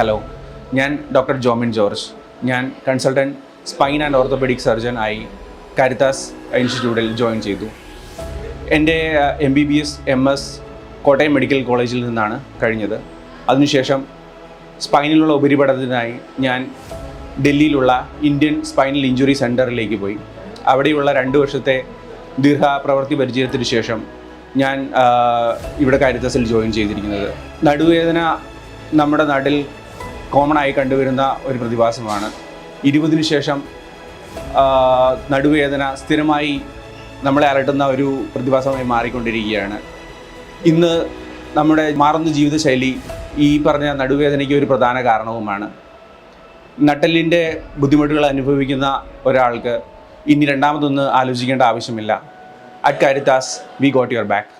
Hello ഞാൻ doctor Jomin George. ഞാൻ consultant spine and orthopaedic surgeon ആയി കാരിത്താസ് ഇൻസ്റ്റിറ്റ്യൂട്ടിൽ ജോയിൻ ചെയ്തു. എന്റെ M B B S M S Kottayam medical കോളേജിൽ നിന്നാണ് കഴിഞ്ഞത്. അതിനുശേഷം സ്പൈനിലുള്ള ഉപരിപഠനത്തിനായി ഞാൻ ഡൽഹിയിലുള്ള ഇന്ത്യൻ സ്പൈനൽ ഇഞ്ചുറി സെന്ററിലേക്ക് പോയി. അവിടെയുള്ള രണ്ട് വർഷത്തെ ദീർഘ പ്രവൃത്തി പരിചയത്തിന് ശേഷം ഞാൻ ഇവിടെ കരുത്തസിൽ ജോയിൻ ചെയ്തിരിക്കുന്നത്. നടുവേദന നമ്മുടെ നാട്ടിൽ കോമൺ ആയി കണ്ടുവരുന്ന ഒരു പ്രതിഭാസമാണ്. ഇരുപതിനു ശേഷം നടുവേദന സ്ഥിരമായി നമ്മളെ അലട്ടുന്ന ഒരു പ്രതിഭാസമായി മാറിക്കൊണ്ടിരിക്കുകയാണ്. ഇന്ന് നമ്മുടെ മാറുന്ന ജീവിതശൈലി ഈ പറഞ്ഞ നടുവേദനയ്ക്ക് ഒരു പ്രധാന കാരണവുമാണ്. നട്ടലിന്റെ ബുദ്ധിമുട്ടുകൾ അനുഭവിക്കുന്ന ഒരാൾക്ക് ഇനി രണ്ടാമതൊന്ന് ആലോചിക്കേണ്ട ആവശ്യമില്ല. At Caritas we got your back.